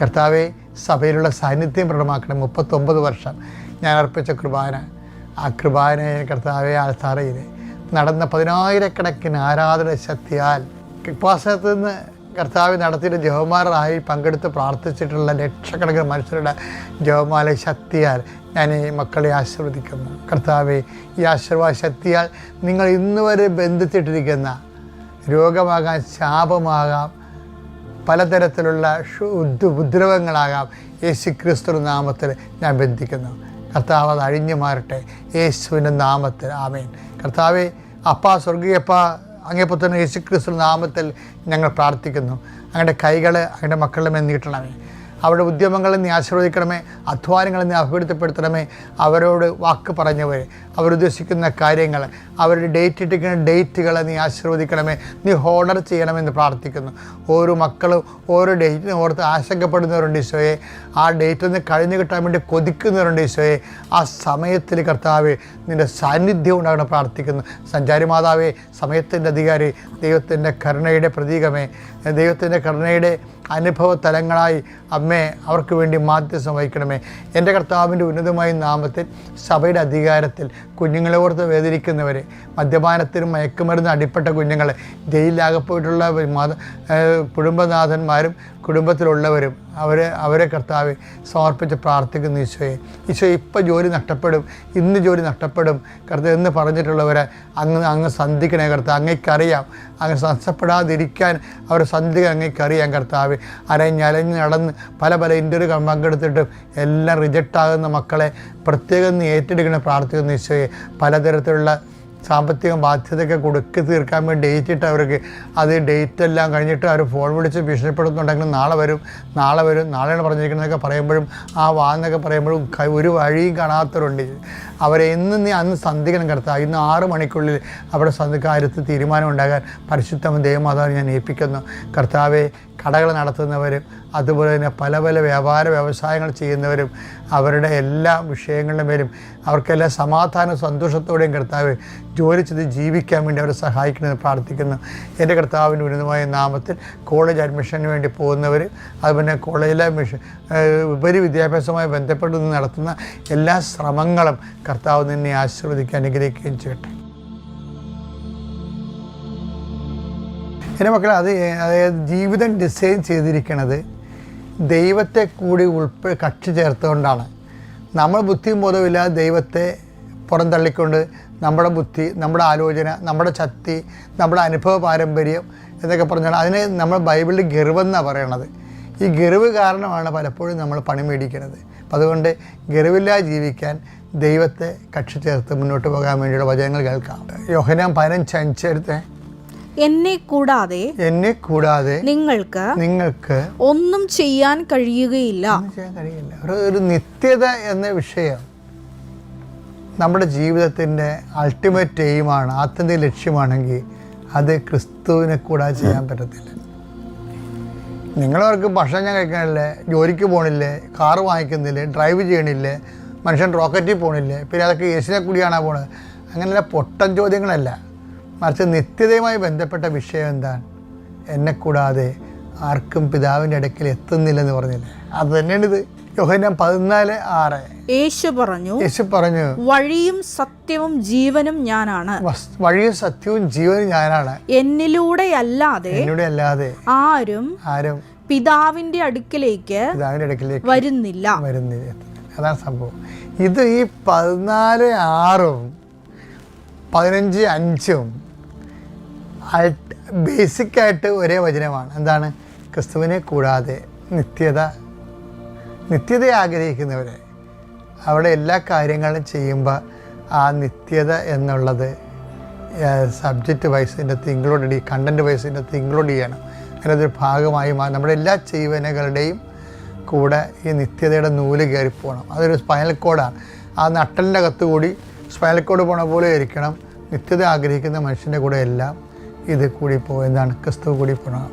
കർത്താവെ സഭയിലുള്ള സാന്നിധ്യം പ്രകടമാക്കണം. മുപ്പത്തൊമ്പത് വർഷം ഞാൻ അർപ്പിച്ച കുർബാന ആ കൃപാനയെ കർത്താവെ ആൾത്താറയിൽ നടന്ന പതിനായിരക്കണക്കിന് ആരാധന ശക്തിയാൽ ഉപാസനത്തിൽ നിന്ന് കർത്താവ് നടത്തിയിട്ട് ജവമാരായി പങ്കെടുത്ത് പ്രാർത്ഥിച്ചിട്ടുള്ള ലക്ഷക്കണക്കിന് മനുഷ്യരുടെ ജവമാല ശക്തിയാൽ ഞാൻ ഈ മക്കളെ ആശീർവദിക്കുന്നു. കർത്താവെ ഈ ആശീർവാദ ശക്തിയാൽ നിങ്ങൾ ഇന്നുവരെ ബന്ധിച്ചിട്ടിരിക്കുന്ന രോഗമാകാം ശാപമാകാം പലതരത്തിലുള്ള ഉപദ്രവങ്ങളാകാം യേശു ക്രിസ്തു നാമത്തിൽ ഞാൻ ബന്ധിക്കുന്നു. കർത്താവ് അത് അഴിഞ്ഞു മാറട്ടെ. യേശുവിന്റെ നാമത്തിൽ. ആമേൻ. കർത്താവെ അപ്പ സ്വർഗീയപ്പ അങ്ങേ പുത്രൻ യേശു ക്രിസ്തു നാമത്തിൽ ഞങ്ങൾ പ്രാർത്ഥിക്കുന്നു. അങ്ങയുടെ കൈകൾ അങ്ങയുടെ മക്കളുടെ മേൽ നീട്ടണമേ. അവരുടെ ഉദ്യമങ്ങളെ നീ ആശീർവദിക്കണമേ. അധ്വാനങ്ങളെ നീ അഭിവൃദ്ധിപ്പെടുത്തണമേ. അവരോട് വാക്ക് പറഞ്ഞവർ അവരുദ്ദേശിക്കുന്ന കാര്യങ്ങൾ അവരുടെ ഡേറ്റ് ഇട്ടിരിക്കുന്ന ഡേറ്റുകളെ നീ ആശീർവദിക്കണമേ നീ ഹോണർ ചെയ്യണമെന്ന് പ്രാർത്ഥിക്കുന്നു. ഓരോ മക്കളും ഓരോ ഡേറ്റിനെ ഓർത്ത് ആശങ്കപ്പെടുന്നവരുണ്ട് ഈശോയെ. ആ ഡേറ്റ് ഒന്ന് കഴിഞ്ഞു കിട്ടാൻ വേണ്ടി കൊതിക്കുന്നവരുണ്ട് ഈശോയെ. ആ സമയത്തിൽ കർത്താവെ നിന്റെ സാന്നിധ്യം ഉണ്ടാകണം പ്രാർത്ഥിക്കുന്നു. സഞ്ചാരി മാതാവേ സമയത്തിന്റെ അധികാരി ദൈവത്തിന്റെ കരുണയുടെ പ്രതീകമേ. ദൈവത്തിന്റെ കരുണയുടെ അനുഭവ തലങ്ങളായി അമ്മേ അവർക്ക് വേണ്ടി മാധ്യസം വഹിക്കണമേ. എന്റെ കർത്താവിന്റെ ഉന്നതമായ നാമത്തിൽ സഭയുടെ അധികാരത്തിൽ കുഞ്ഞുങ്ങളെ ഓർത്ത് വേദനിക്കുന്നവർ മദ്യപാനത്തിനും മയക്കുമരുന്ന് അടിപ്പെട്ട കുഞ്ഞുങ്ങളെ ജയിലിലാകപ്പോയിട്ടുള്ള കുടുംബനാഥന്മാരും കുടുംബത്തിലുള്ളവരും അവരെ അവരെ കർത്താവ് സമർപ്പിച്ച് പ്രാർത്ഥിക്കുന്നു ഈശോയെ. ഈശോ ഇപ്പോൾ ജോലി നഷ്ടപ്പെടും ഇന്ന് ജോലി നഷ്ടപ്പെടും. കർത്താവ് എന്ന് പറഞ്ഞിട്ടുള്ളവരെ അങ്ങ് അങ്ങ് സന്ധിക്കണേ കർത്താവ്. അങ്ങേക്കറിയാം. അങ്ങ് നഷ്ടപ്പെടാതിരിക്കാൻ അവരെ സന്ധിക്കാൻ അങ്ങേക്കറിയാം കർത്താവ്. അരഞ്ഞലഞ്ഞ് നടന്ന് പല പല ഇന്റർവ്യൂ പങ്കെടുത്തിട്ടും എല്ലാം റിജക്റ്റ് ആകുന്ന മക്കളെ പ്രത്യേകം ഏറ്റെടുക്കണം പ്രാർത്ഥിക്കുന്നു ഈശോയെ. പലതരത്തിലുള്ള സാമ്പത്തിക ബാധ്യതയൊക്കെ കൊടുക്കി തീർക്കാൻ വേണ്ടി ഡേറ്റ് ഇട്ട് അവർക്ക് അത് ഡേറ്റ് എല്ലാം കഴിഞ്ഞിട്ട് അവർ ഫോൺ വിളിച്ച് ഭീഷണിപ്പെടുത്തുന്നുണ്ടെങ്കിലും നാളെ വരും നാളെ വരും നാളെയാണ് പറഞ്ഞിരിക്കുന്നതൊക്കെ പറയുമ്പോഴും ആ വാന്നൊക്കെ പറയുമ്പോഴും ഒരു വഴിയും കാണാത്തവരുണ്ട്. അവരെ എന്ന് നീ അന്ന് സന്ധിക്കണം കിടത്താം ഇന്ന് ആറ് മണിക്കുള്ളിൽ അവിടെ സന്ധി കാര്യത്തിൽ തീരുമാനം ഉണ്ടാകാൻ പരിശുദ്ധം ദൈവമാതാവിനെ ഞാൻ ഏൽപ്പിക്കുന്നു. കർത്താവെ കടകൾ നടത്തുന്നവരും അതുപോലെ തന്നെ പല പല വ്യാപാര വ്യവസായങ്ങൾ ചെയ്യുന്നവരും അവരുടെ എല്ലാ വിഷയങ്ങളുടെ മേലും അവർക്കെല്ലാം സമാധാനവും സന്തോഷത്തോടെയും കർത്താവ് ജോലി ചെയ്ത് ജീവിക്കാൻ വേണ്ടി അവരെ സഹായിക്കണമെന്ന് പ്രാർത്ഥിക്കുന്നു. എന്റെ കർത്താവിന്റെ ഉന്നതമായ നാമത്തിൽ കോളേജ് അഡ്മിഷന് വേണ്ടി പോകുന്നവർ അതുപോലെ കോളേജിലെ മിഷൻ ഏഹ് ഉപരി വിദ്യാഭ്യാസവുമായി ബന്ധപ്പെട്ട് നടത്തുന്ന എല്ലാ ശ്രമങ്ങളും കർത്താവ് നിന്നെ ആശീർവദിക്കുക അനുഗ്രഹിക്കുകയും ചെയ്യട്ടെ. എന്റെ മക്കളെ അത് അതായത് ജീവിതം ഡിസൈൻ ചെയ്തിരിക്കുന്നത് ദൈവത്തെ കൂടി ഉൾപ്പെ കക്ഷി ചേർത്തുകൊണ്ടാണ്. നമ്മൾ ബുദ്ധിയും ബോധമില്ലാതെ ദൈവത്തെ പുറന്തള്ളിക്കൊണ്ട് നമ്മുടെ ബുദ്ധി നമ്മുടെ ആലോചന നമ്മുടെ ശക്തി നമ്മുടെ അനുഭവ പാരമ്പര്യം എന്നൊക്കെ പറഞ്ഞാൽ അതിനെ നമ്മൾ ബൈബിളിൽ ഗർവെന്നാണ് പറയണത്. ഈ ഗർവ് കാരണമാണ് പലപ്പോഴും നമ്മൾ പണി മേടിക്കുന്നത് അപ്പം അതുകൊണ്ട് ഗർവില്ലാതെ ജീവിക്കാൻ ദൈവത്തെ കക്ഷി ചേർത്ത് മുന്നോട്ട് പോകാൻ വേണ്ടിയുള്ള വചനങ്ങൾ കേൾക്കാം. യോഹനാം പതിനഞ്ച് അഞ്ചെടുത്ത് എന്നെ കൂടാതെ എന്നെ കൂടാതെ നിങ്ങൾക്ക് നിങ്ങൾക്ക് ഒന്നും ചെയ്യാൻ കഴിയുകയില്ല. ചെയ്യാൻ കഴിയില്ല ഒരു ഒരു നിത്യത എന്ന വിഷയം നമ്മുടെ ജീവിതത്തിന്റെ അൾട്ടിമേറ്റ് എയിമാണ് ആത്യന്തിക ലക്ഷ്യമാണെങ്കിൽ അത് ക്രിസ്തുവിനെ കൂടാതെ ചെയ്യാൻ പറ്റത്തില്ല. നിങ്ങളവർക്ക് ഭക്ഷണം ഞാൻ കഴിക്കണില്ലേ ജോലിക്ക് പോകണില്ലേ കാറ് വാങ്ങിക്കുന്നില്ലേ ഡ്രൈവ് ചെയ്യണില്ലേ മനുഷ്യൻ റോക്കറ്റിൽ പോകണില്ലേ പിന്നെ അതൊക്കെ യേശുവിനെ കൂടിയാണോ പോണത്? അങ്ങനെയുള്ള പൊട്ടൻ ചോദ്യങ്ങളല്ല. മറിച്ച് നിത്യതയുമായി ബന്ധപ്പെട്ട വിഷയം എന്താണ്? എന്നെ കൂടാതെ ആർക്കും പിതാവിന്റെ ഇടയ്ക്കിൽ എത്തുന്നില്ലെന്ന് പറഞ്ഞില്ലേ? അത് തന്നെയാണ് ഇത്. യോഹന്നാൻ പതിനാല് ആറ്. യേശു പറഞ്ഞു യേശു പറഞ്ഞു വഴിയും സത്യവും ജീവനും ഞാനാണ്. വഴിയും സത്യവും ജീവനും ഞാനാണ്. എന്നിലൂടെ അല്ലാതെ എന്നിലൂടെ അല്ലാതെ ആരും ആരും പിതാവിന്റെ അടുക്കിലേക്ക് പിതാവിന്റെ അടുക്കിലേക്ക് വരുന്നില്ല. വരുന്നില്ല. അതാണ് സംഭവം. ഇത് ഈ പതിനാല് ആറും പതിനഞ്ച് അഞ്ചും ബേസിക്കായിട്ട് ഒരേ വചനമാണ്. എന്താണ്? ക്രിസ്തുവിനെ കൂടാതെ നിത്യത നിത്യത ആഗ്രഹിക്കുന്നവരെ അവിടെ എല്ലാ കാര്യങ്ങളും ചെയ്യുമ്പോൾ ആ നിത്യത എന്നുള്ളത് സബ്ജക്റ്റ് വൈസിന്റെ അകത്ത് ഇൻക്ലൂഡ് ചെയ്യും കണ്ടന്റ് വൈസിന്റെ അകത്ത് ഇൻക്ലൂഡ് ചെയ്യണം. അതൊരു ഭാഗമായി നമ്മുടെ എല്ലാ ജീവനകളുടെയും കൂടെ ഈ നിത്യതയുടെ നൂൽ കയറി പോകണം. അതൊരു സ്പൈനൽ കോഡാണ് ആ നട്ടലിന്റെ അകത്തുകൂടി സ്പൈനൽ കോഡ് പോണ പോലെ ആയിരിക്കണം നിത്യത ആഗ്രഹിക്കുന്ന മനുഷ്യന്റെ കൂടെ എല്ലാം ഇത് കൂടി പോയതാണ് ക്രിസ്തു കൂടി പോകണം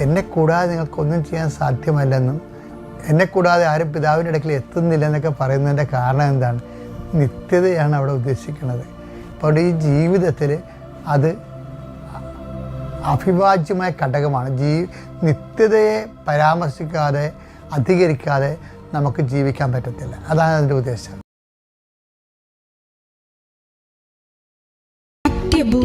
എന്നെ കൂടാതെ നിങ്ങൾക്കൊന്നും ചെയ്യാൻ സാധ്യമല്ലെന്നും എന്നെ കൂടാതെ ആരും പിതാവിന്റെ ഇടയ്ക്കിൽ എത്തുന്നില്ല എന്നൊക്കെ പറയുന്നതിന്റെ കാരണം എന്താണ്? നിത്യതയാണ് അവിടെ ഉദ്ദേശിക്കുന്നത്. അപ്പോൾ ഈ ജീവിതത്തിൽ അത് അഭിവാജ്യമായ ഘടകമാണ്. ജീ നിത്യതയെ പരാമർശിക്കാതെ അധികരിക്കാതെ നമുക്ക് ജീവിക്കാൻ പറ്റത്തില്ല. അതാണ് അതിന്റെ ഉദ്ദേശം.